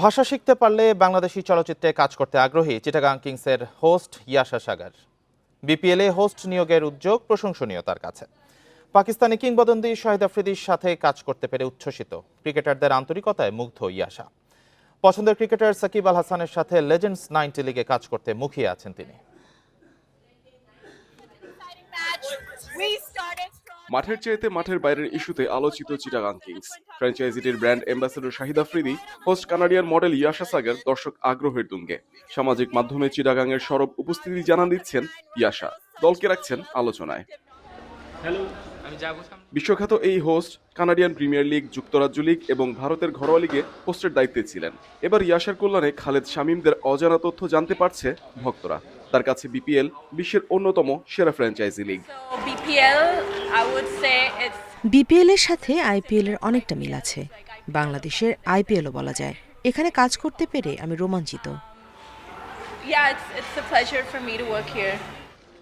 ভাষা শিখতে পারলে বাংলাদেশি চলচ্চিত্রে কাজ করতে আগ্রহী চিটাগাং কিংসের হোস্ট ইয়াশা সাগার। বিপিএলে হোস্ট নিয়োগের উদ্যোগ প্রশংসনীয় তার কাছে। পাকিস্তানি কিংবদন্তি শাহিদ আফ্রিদির সাথে কাজ করতে পেরে উচ্ছ্বসিত। ক্রিকেটারদের আন্তরিকতায় মুগ্ধ ইয়াশা। পছন্দের ক্রিকেটার সাকিব আল হাসানের সাথে লেজেন্ডস নাইনটি লিগে কাজ করতে মুখিয়ে আছেন তিনি। মাঠের চাইতে মাঠের বাইরের ইস্যুতে আলোচিত Chittagong Kings. ফ্র্যাঞ্চাইজিটির brand ambassador Shahid Afridi host Canadian model Yasha Sagar দর্শক আগ্রহের তুঙ্গে। সামাজিক মাধ্যমে চিটাগাংয়ের সরব উপস্থিতি জানান দিচ্ছেন ইয়াশা। দলকে রাখছেন আলোচনায়। হ্যালো বিশ্বখ্যাত এই হোস্ট কানাডিয়ান প্রিমিয়ার লিগ যুক্তরাজ্য লিগ এবং ভারতের ঘরোয়া লিগে হোস্টের দায়িত্বে ছিলেন। এবার ইয়াশার কল্যাণে খালেদ শামীমদের অজানা তথ্য জানতে পারছে ভক্তরা। তার কাছে বিপিএল বিশ্বের অন্যতম সেরা ফ্র্যাঞ্চাইজি লিগ বিপিএল এর সাথে আইপিএল এর অনেকটা মিল আছে। বাংলাদেশের আইপিএলও বলা যায়। এখানে কাজ করতে পেরে আমি রোমাঞ্চিত.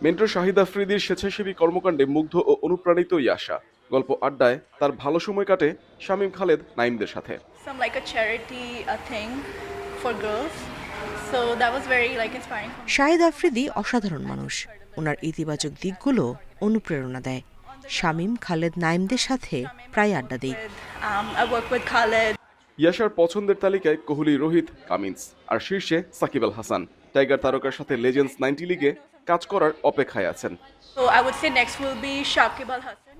মেন্টর শাহিদ আফ্রিদির স্বেচ্ছাসেবী কর্মকাণ্ডে মুগ্ধ ও অনুপ্রাণিত ইয়াশা গল্প আড্ডায় তার ভালো সময় কাটে শামীম খালেদ নাইমদের সাথে। শাহিদ আফ্রিদি অসাধারণ মানুষ। ওনার ইতিবাচক দিকগুলো অনুপ্রেরণা দেয়। শামীম খালেদ নাইমদের সাথে প্রায় আড্ডা দিই। Um. ইয়াশার পছন্দের তালিকায় কোহলি রোহিত কামিন্স আর শীর্ষে সাকিব আল হাসান। টাইগার তারকার সাথে লেজেন্ডস নাইনটি লিগে কাজ করার অপেক্ষায় আছেন.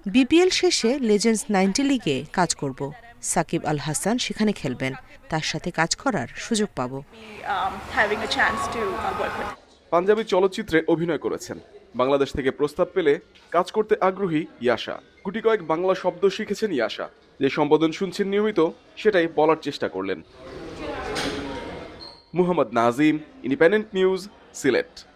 বিপিএল শেষে লেজেন্ডস নাইনটি লিগে কাজ করব। সাকিব আল হাসান সেখানে খেলবেন। তার সাথে কাজ করার সুযোগ পাবো। Uh. পাঞ্জাবি চলচ্চিত্রে অভিনয় করেছেন। বাংলাদেশ থেকে প্রস্তাব পেলে কাজ করতে আগ্রহী ইয়াশা। গুটি কয়েক বাংলা শব্দ শিখেছেন ইয়াশা। যে সম্বোধন শুনছেন নিয়মিত সেটাই বলার চেষ্টা করলেন। Muhammad Nazim independent news Sylhet.